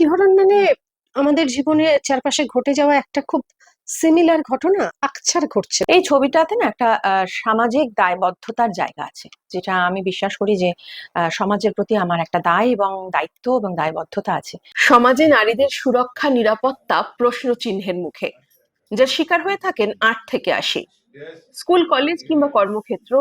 শিহরণ মানে আমাদের জীবনে চারপাশে ঘটে যাওয়া একটা খুব সিমিলার ঘটনা আকছার ঘটছে। এই ছবিটাতে না একটা আহ, সামাজিক দায়বদ্ধতার জায়গা আছে যেটা আমি বিশ্বাস করি যে আহ, সমাজের প্রতি আমার একটা দায় এবং দায়িত্ব এবং দায়বদ্ধতা আছে। সমাজে নারীদের সুরক্ষা নিরাপত্তা প্রশ্ন চিহ্নের মুখে। যার শিকার হয়ে থাকেন আট থেকে আশি। স্কুল কলেজ কিংবা কর্মক্ষেত্র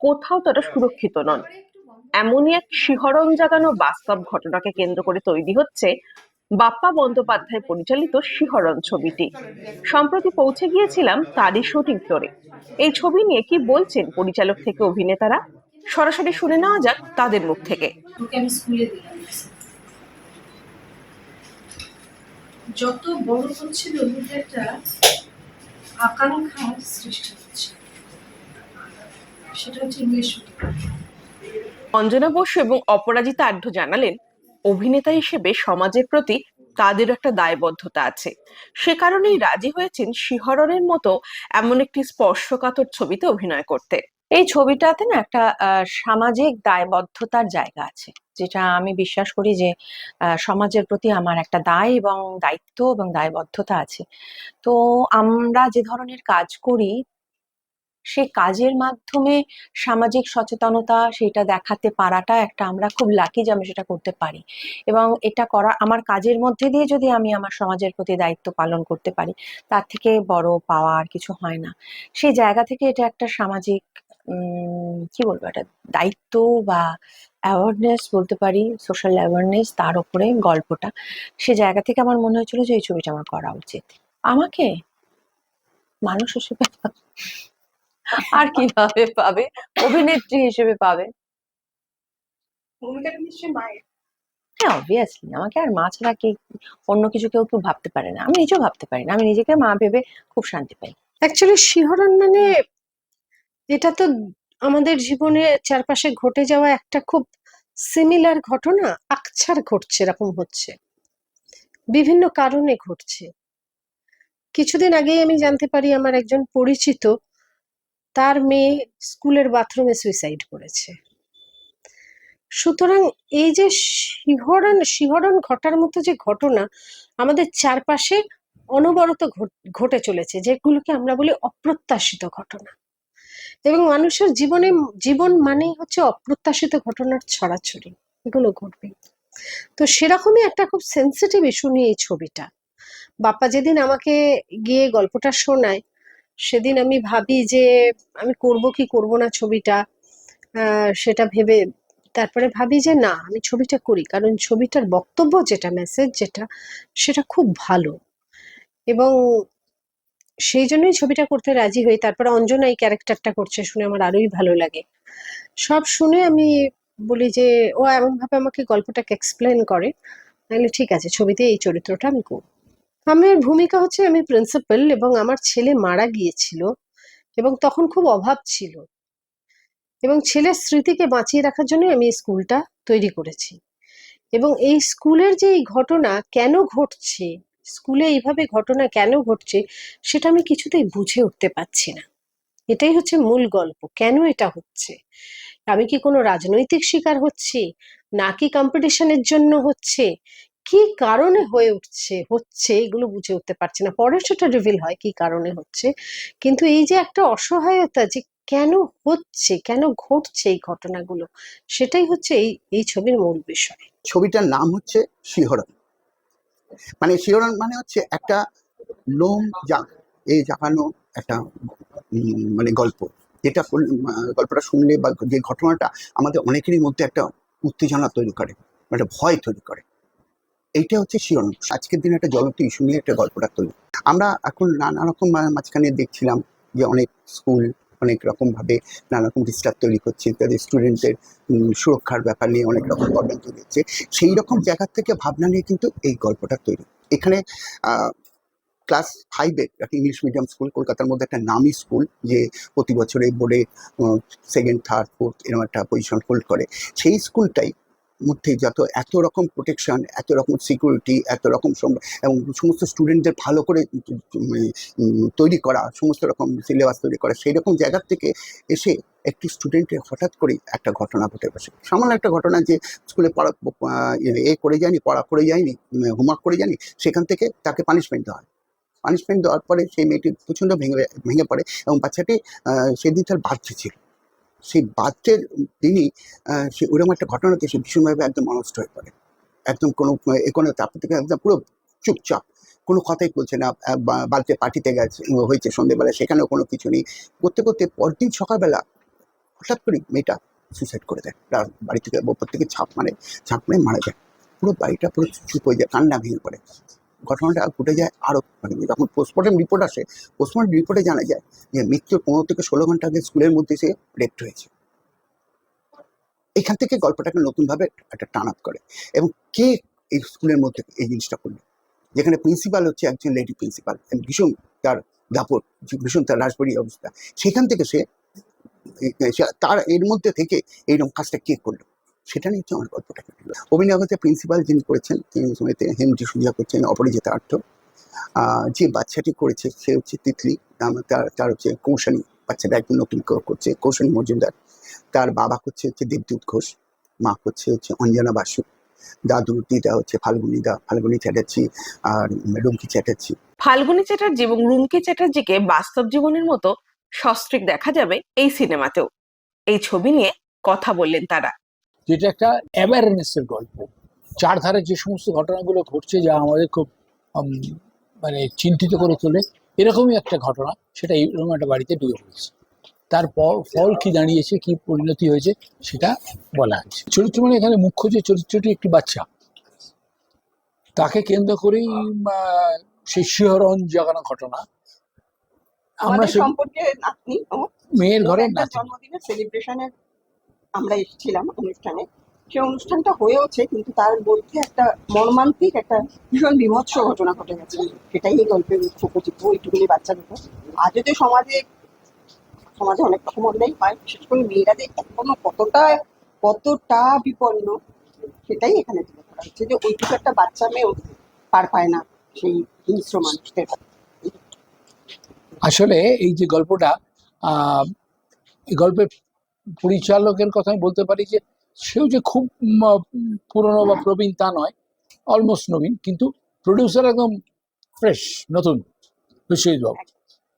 কোথাও তারা সুরক্ষিত নন। এমনই এক শিহরণ জাগানো বাস্তব ঘটনাকে কেন্দ্র করে তৈরি হচ্ছে বাপ্পা বন্দ্যোপাধ্যায় পরিচালিত শিহরণ ছবিটি। সম্প্রতি পৌঁছে গিয়েছিলাম তারই শুটিং ফ্লোরে এই ছবি নিয়ে কি বলছেন পরিচালক থেকে অভিনেতারা? সরাসরি শুনে নেওয়া যাক তাদের মুখ থেকে। যত বড় হচ্ছে একটা আকাঙ্ক্ষার সৃষ্টি হচ্ছে। সেটা হচ্ছে ইংলিশ অঞ্জনা বসু এবং অপরাজিতা আঢ্য জানালেন, অভিনেতা হিসেবে সমাজের প্রতি তাদের একটা দায়বদ্ধতা আছে। সে কারণেই রাজি হয়েছেন শিহরণের মতো এমন একটি স্পর্শকাতর ছবিতে অভিনয় করতে। এই ছবিটাতে না একটা সামাজিক দায়বদ্ধতার জায়গা আছে, যেটা আমি বিশ্বাস করি যে সমাজের প্রতি আমার একটা দায় এবং দায়িত্ব এবং দায়বদ্ধতা আছে। তো আমরা যে ধরনের কাজ করি সে কাজের মাধ্যমে সামাজিক সচেতনতা সেটা দেখাতে পারাটা একটা আমরা খুব লাকি যে আমি সেটা করতে পারি। এবং এটা করা আমার কাজের মধ্যে দিয়ে যদি আমি আমার সমাজের প্রতি দায়িত্ব পালন করতে পারি, তার থেকে বড় পাওয়া আর কিছু হয় না। সেই জায়গা থেকে এটা একটা সামাজিক কি বলব এটা, দায়িত্ব বা অ্যাওয়ারনেস বলতে পারি সোশ্যাল অ্যাওয়ারনেস তার উপরে গল্পটা। সে জায়গা থেকে আমার মনে হয়েছিল যে এই ছবিটা আমার করা উচিত। আমাকে? মানুষ হিসেবে। আর কীভাবে পাবে? অভিনেত্রী হিসেবে পাবে? ভূমিকাটা নিশ্চয়ই মায়ের। হ্যাঁ অবভিয়াসলি আমাকে আর মা ছাড়া কি অন্য কিছু কেউ কেউ ভাবতে পারে না। আমি নিজেও ভাবতে পারি না। আমি নিজেকে মা ভেবে খুব শান্তি পাই। অ্যাকচুয়ালি শিহরণ মানে এটা তো আমাদের জীবনে চারপাশে ঘটে যাওয়া একটা খুব সিমিলার ঘটনা আকছার ঘটছে এরকম হচ্ছে। বিভিন্ন কারণে ঘটছে। কিছুদিন আগেই আমি জানতে পারি আমার একজন পরিচিত তার মেয়ে স্কুলের বাথরুমে সুইসাইড করেছে। সুতরাং এই যে শিহরণ শিহরণ ঘটার মতো যে ঘটনা, আমাদের চারপাশে অনবরত ঘটে চলেছে, যেগুলোকে আমরা বলি অপ্রত্যাশিত ঘটনা। এবং মানুষের জীবনে, জীবন মানেই হচ্ছে অপ্রত্যাশিত ঘটনার ছড়াছড়ি, এগুলো ঘটবে। তো সেরকমই একটা খুব সেন্সিটিভ ইস্যু নিয়ে এই ছবিটা। বাপ্পা যেদিন আমাকে গিয়ে গল্পটা শোনায় সেদিন আমি ভাবি যে আমি করব কি করব না ছবিটা সেটা ভেবে তারপরে ভাবি যে না, আমি ছবিটা করি। কারণ ছবিটার বক্তব্য যেটা মেসেজ যেটা, সেটা খুব ভালো। এবং সেই জন্যই ছবিটা করতে রাজি হই। তারপরে অঞ্জনা এই ক্যারেক্টারটা করছে শুনে আমার আরোই ভালো লাগে। সব শুনে আমি বলি যে, ও এমন ভাবে আমাকে গল্পটাকে এক্সপ্লেন করে। তাহলে ঠিক আছে, ছবিতে এই চরিত্রটা আমি করব। আমার ভূমিকা হচ্ছে আমি প্রিন্সিপাল এবং আমার ছেলে মারা গিয়েছিল এবং তখন খুব অভাব ছিল। এবং ছেলের স্মৃতিকে বাঁচিয়ে রাখার জন্য আমি স্কুলটা তৈরি করেছি। এবং এই স্কুলের যে এই ঘটনা কেন ঘটছে, স্কুলে এইভাবে ঘটনা কেন ঘটছে, সেটা আমি কিছুতেই বুঝে উঠতে পারছি না। এটাই হচ্ছে মূল গল্প, কেন এটা হচ্ছে? আমি কি কোনো রাজনৈতিক শিকার হচ্ছি? নাকি কম্পিটিশনের জন্য হচ্ছে? কি কারণে হয়ে উঠছে, হচ্ছে এগুলো বুঝে উঠতে পারছি না। পরে সেটা রিভিল হয় কি কারণে হচ্ছে। কিন্তু এই যে একটা অসহায়তা যে কেন হচ্ছে, কেন ঘটছে এই ঘটনাগুলো, সেটাই হচ্ছে এই এই ছবির মূল বিষয়। ছবিটার নাম হচ্ছে শিহরণ। মানে শিহরণ মানে হচ্ছে একটা লোম যা এই জাগানো একটা মানে গল্প। যেটা গল্পটা শুনলে বা যে ঘটনাটা আমাদের অনেকেরই মধ্যে একটা উত্তেজনা তৈরি করে, একটা ভয় তৈরি করে। এইটা হচ্ছে শিহরণ আজকের দিনে একটা জ্বলন্ত ইস্যু নিয়ে একটা গল্পটা তৈরি আমরা এখন নানা রকম মাঝখানে দেখছিলাম যে অনেক স্কুল অনেক রকম ভাবে নানা রকম ডিস্টার্ব তৈরি করছে, তাদের স্টুডেন্টদের সুরক্ষার ব্যাপার নিয়ে অনেক রকম প্রবলেম তৈরি হচ্ছে। সেই রকম জায়গা থেকে ভাবনা নিয়ে কিন্তু এই গল্পটা তৈরি। এখানে ক্লাস ফাইভের একটা ইংলিশ মিডিয়াম স্কুল কলকাতার মধ্যে একটা নামি স্কুল যে প্রতি বছরে বোর্ডে সেকেন্ড থার্ড ফোর্থ এরকম একটা পজিশন হোল্ড করে। সেই স্কুলটাই মধ্যে যত এত রকম প্রোটেকশন এত রকম সিকিউরিটি এত রকম এবং সমস্ত স্টুডেন্টদের ভালো করে উম, তৈরি করা সমস্ত রকম সিলেবাস তৈরি করা সেই রকম জায়গার থেকে এসে একটি স্টুডেন্টের হঠাৎ করেই একটা ঘটনা ঘটে বসে। সামান্য একটা ঘটনা যে স্কুলে পড়া এ করে যায়নি পড়া করে যায়নি হোমওয়ার্ক করে যায়নি সেখান থেকে তাকে পানিশমেন্ট দেওয়া হয়। পানিশমেন্ট দেওয়ার পরে সেই মেয়েটি প্রচণ্ড ভেঙে ভেঙে পড়ে এবং বাচ্চাটি সেদিন তার বাচ্চা ছিল। সেই বাচ্চার আহ, সে ওরকম একটা ঘটনাতে সে ভীষণভাবে একদম অনষ্ট হয়ে পড়ে। একদম কোনো কোনো তারপর থেকে একদম পুরো চুপচাপ কোনো কথাই বলছে না বাড়িতে পার্টিতে গেছে হয়েছে সন্ধেবেলা সেখানেও কোনো কিছু নেই। করতে করতে পরদিন সকালবেলা হঠাৎ করে মেয়েটা সুসাইড করে দেয়। বাড়ি থেকে ওপর থেকে ছাপ মারে ছাপ মারে মারা যায়। পুরো বাড়িটা পুরো চুপ হয়ে যায় কান্না ভেঙে পড়ে। ঘটনাটা ঘটে যায় আরও মানে যখন পোস্টমর্টম রিপোর্ট আসে পোস্টমর্টম রিপোর্টে জানা যায় যে মৃত্যুর পনেরো থেকে ষোলো ঘণ্টা আগে স্কুলের মধ্যে সে রেপ্ট হয়েছে। এখান থেকে গল্পটাকে নতুনভাবে একটা টান আপ করে। এবং কে এই স্কুলের মধ্যে এই জিনিসটা করল? যেখানে প্রিন্সিপাল হচ্ছে একজন লেডি প্রিন্সিপাল ভীষণ তার দাপট, ভীষণ তার রাজবাড়ি অবস্থা। সেখান থেকে সে, তার এর মধ্যে থেকে এইরকম কাজটা কে করল? সেটা নিয়ে আমার গল্পটা অভিনয় প্রিন্সিপাল যিনি করেছেন, তিনি সময়তে হেমটি সুজা করছেন, অপরিচিত আর্থ যে বাচ্চাটি করেছে, সে হচ্ছে তিতলি। তার তার হচ্ছে কৌশানী। বাচ্চাটা একজন নতুন করছে, কৌশানী মজুমদার। তার বাবা হচ্ছে হচ্ছে দেবদূত ঘোষ। মা হচ্ছে হচ্ছে অঞ্জনা বাসু। দাদু, দিদা হচ্ছে ফাল্গুনি দা, ফাল্গুনি চ্যাটার্জি আর রুমকি চ্যাটার্জি। ফাল্গুনী চ্যাটার্জি এবং রুমকি চ্যাটার্জিকে বাস্তব জীবনের মতো সস্ত্রিক দেখা যাবে এই সিনেমাতেও। এই ছবি নিয়ে কথা বললেন তারা। যেটা একটা অ্যাওয়ারনেসের গল্প। চারধারে যে সমস্ত ঘটনাগুলো ঘটছে যা আমাদের খুব মানে চিন্তিত করে তোলে এরকমই একটা ঘটনা সেটা এরকম একটা বাড়িতে ডুবে পড়েছে। তার ফল কি দাঁড়িয়েছে কি পরিণতি হয়েছে সেটা বলা হয়েছে চরিত্র মানে এখানে মুখ্য যে চরিত্রটি একটি বাচ্চা। তাকে কেন্দ্র করেই সেই শিহরণ জাগানো ঘটনা। আমরা সম্পর্কে মেয়ের নাতি জন্মদিনের সেলিব্রেশনের আমরা এসেছিলাম অনুষ্ঠানে। সেই অনুষ্ঠানটা হয়েওছে, কিন্তু তার মধ্যে একটা মর্মান্তিক একটা ভীষণ বিভৎস ঘটনা ঘটে গেছে। সেটাই এই গল্পের উপজীব্য ওইটুকুনি বাচ্চার উপর আজও যে সমাজে সমাজে অনেক রকম অন্যায় হয়, বিশেষ করে মেয়েরা যে এখনও কতটা কতটা বিপন্ন, সেটাই এখানে তুলে ধরা হচ্ছে যে ওইটুকু একটা বাচ্চা মেয়েও পার পায় না সেই হিংস্র মানুষদের। আসলে এই যে গল্পটা এই গল্পের পরিচালকের কথা আমি বলতে পারি যে সেও যে খুব পুরনো বা প্রবীণ তা নয় অলমোস্ট নবীন কিন্তু প্রডিউসার একদম ফ্রেশ নতুন বিশ্বজিৎ বাবু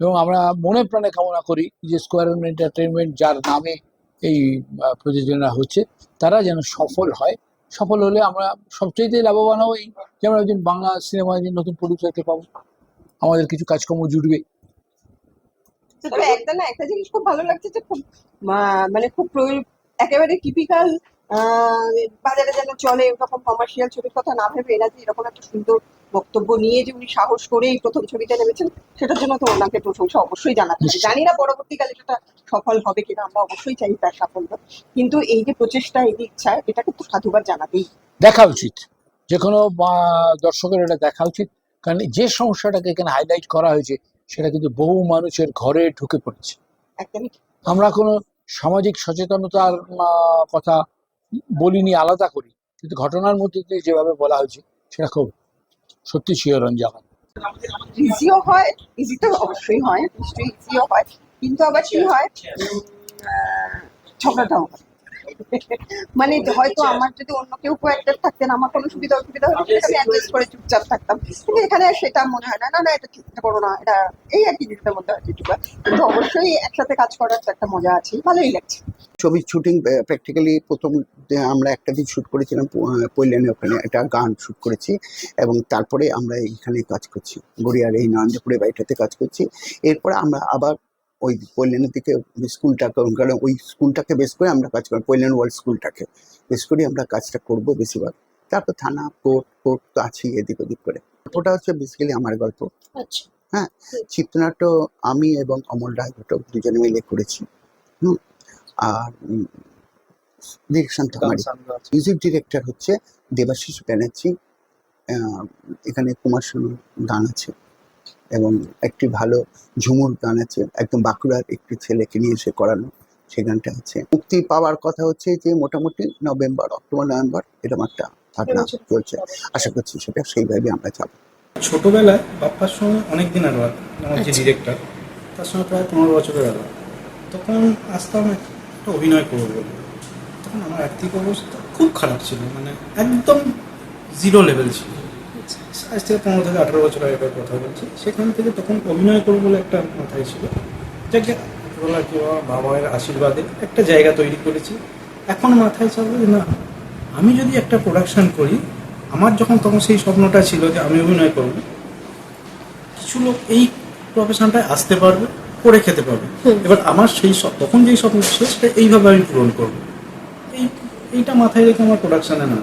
এবং আমরা মনে প্রাণে কামনা করি যে স্কোয়ার এন্টারটেনমেন্ট যার নামে এই প্রযোজনা হচ্ছে তারা যেন সফল হয়। সফল হলে আমরা সবচেয়ে লাভবান হব এই যে আমরা একজন বাংলা সিনেমা একজন নতুন প্রডিউসারকে পাবো আমাদের কিছু কাজকর্ম জুড়বে তবে একটা না একটা জিনিস খুব ভালো লাগছে যে খুব মানে খুব একেবারে টিপিক্যাল বাজারে যেন চলে এরকম কমার্শিয়াল ছবির কথা না ভেবে এরা যে এরকম একটা সুন্দর বক্তব্য নিয়ে যে উনি সাহস করে এই প্রথম ছবিটা নেমেছেন, সেটার জন্য তো ওনাকে প্রশংসা অবশ্যই জানাতে হবে। জানি না পরবর্তীকালে সেটা সফল হবে কিনা, আমরা অবশ্যই চাই তার সাফল্য। কিন্তু এই যে প্রচেষ্টা, এই যে ইচ্ছা, এটা কিন্তু সাধুবাদ জানাতেই দেখা উচিত। যে কোনো দর্শকের এটা দেখা উচিত। কারণ যে সমস্যাটাকে এখানে হাইলাইট করা হয়েছে সেটা কিন্তু বহু মানুষের ঘরে ঢুকে পড়েছে। আমরা কোনো সামাজিক সচেতনতার কথা বলিনি আলাদা করি। কিন্তু ঘটনার মধ্যে দিয়ে যেভাবে বলা হয়েছে সেটা খুব সত্যি শিহরণ জাগান ইজিও হয় ইজি তো অবশ্যই হয় নিশ্চয়ই ইজিও হয়। কিন্তু আবার কি হয়? ঝগড়াটাও হয়। মানে হয়তো আমার যদি অন্য কেউ কোয়াক্টার থাকতেন আমার কোনো সুবিধা অসুবিধা সেটা আমি অ্যাডজাস্ট করে চুপচাপ থাকতাম। কিন্তু এখানে সেটা মনে হয় না। না না এটা এটা করো না এটা এই আর কি নিজেদের মধ্যে হয় যেটুকু কিন্তু অবশ্যই একসাথে কাজ করার তো একটা মজা আছে। ভালোই লাগছে। ছবির শুটিং প্র্যাকটিক্যালি প্রথম আমরা একটা দিন শ্যুট করেছিলাম পৈলানে ওখানে একটা গান শ্যুট করেছি এবং তারপরে আমরা এইখানে কাজ করছি। গড়িয়ার এই নরেন্দ্রপুরে বাড়িটাতে কাজ করছি। এরপরে আমরা আবার ওই পৈলানের দিকে স্কুলটাকে কারণ ওই স্কুলটাকে বেশ করে আমরা কাজ করি পৈলান ওয়ার্ল্ড স্কুলটাকে বেশ করে আমরা কাজটা করব বেশিরভাগ। তারপর থানা কোর্ট কোর্ট তো আছেই এদিক ওদিক করে। ওটা হচ্ছে বেসিক্যালি আমার গল্প। আচ্ছা। হ্যাঁ চিত্রনাট্য আমি এবং অমল রায় ঘটক দুজনে মিলে করেছি। হুম আর ডিরেকশন তো মিউজিক ডিরেক্টর হচ্ছে দেবাশিস ব্যানার্জি। আহ, এখানে কুমার শানুর গান আছে। এবং একটি ভালো ঝুমুর গান আছে একদম বাঁকুড়ার একটি ছেলেকে নিয়ে এসে করানো সেই গানটা আছে মুক্তি পাওয়ার কথা হচ্ছে যে মোটামুটি নভেম্বর অক্টোবর নভেম্বর এরকম একটা ভাবনা চলছে। আশা করছি সেটা সেইভাবে আমরা যাব ছোটবেলায় বাপ্পার সঙ্গে অনেক দিন আগে আমার যে ডিরেক্টর তার সঙ্গে প্রায় পনেরো বছরের আগে তখন আসতাম একটা অভিনয় করব বলে। তখন আমার আর্থিক অবস্থা খুব খারাপ ছিল মানে একদম জিরো লেভেল ছিল। আজ থেকে পনেরো থেকে আঠারো বছর আগেকার কথা বলছি। সেখান থেকে তখন অভিনয় করব বলে একটা মাথায় ছিল। যাকে ছোটবেলা কি বাবা মায়ের আশীর্বাদে একটা জায়গা তৈরি করেছি। এখন মাথায় চলবে যে না আমি যদি একটা প্রোডাকশন করি আমার যখন তখন সেই স্বপ্নটা ছিল যে আমি অভিনয় করব। কিছু লোক এই প্রফেশনটায় আসতে পারবে করে খেতে পারবে। এবার আমার সেই তখন যেই স্বপ্ন ছিল সেটা এইভাবে আমি পূরণ করব। এই এইটা মাথায় রেখে আমার প্রোডাকশনে না